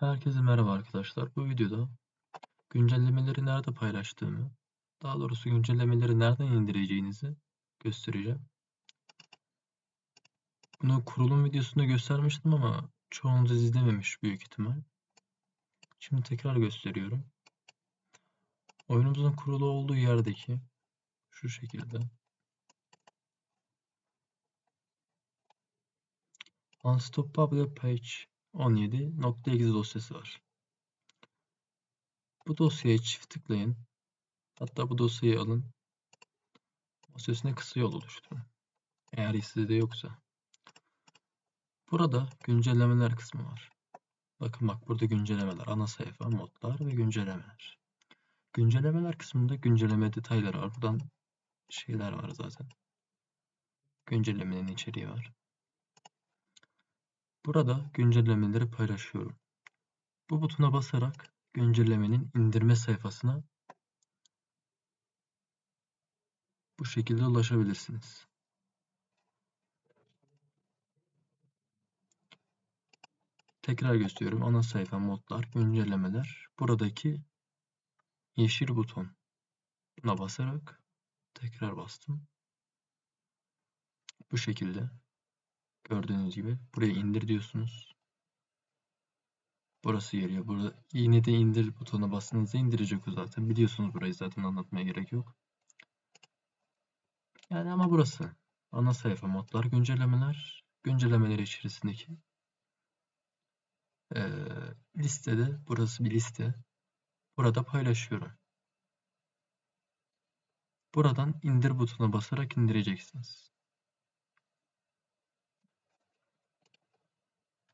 Herkese merhaba arkadaşlar. Bu videoda güncellemeleri nerede paylaştığımı, daha doğrusu güncellemeleri nereden indireceğinizi göstereceğim. Bunu kurulum videosunda göstermiştim ama çoğunuz izlememiş büyük ihtimal. Şimdi tekrar gösteriyorum. Oyunumuzun kurulu olduğu yerdeki şu şekilde Unstoppable Page 17.exe dosyası var. Bu dosyaya çift tıklayın. Hatta bu dosyayı alın. Dosyasına kısa yol oluşturun. Eğer sizde yoksa. Burada güncellemeler kısmı var. Bakın bak burada güncellemeler, ana sayfa, modlar ve güncellemeler. Güncellemeler kısmında güncelleme detayları var. Buradan şeyler var zaten. Güncellemenin içeriği var. Burada güncellemeleri paylaşıyorum. Bu butona basarak güncellemenin indirme sayfasına bu şekilde ulaşabilirsiniz. Tekrar gösteriyorum. Ana sayfa, modlar, güncellemeler. Buradaki yeşil buton buna basarak tekrar bastım. Bu şekilde gördüğünüz gibi buraya indir diyorsunuz. Burası geliyor. Burada yine de indir butonuna bastığınızda indirecek o zaten. Biliyorsunuz burayı zaten anlatmaya gerek yok. Yani ama burası. Ana sayfa modlar, güncellemeler, güncellemeler içerisindeki e, listede burası bir liste. Burada paylaşıyorum. Buradan indir butonuna basarak indireceksiniz.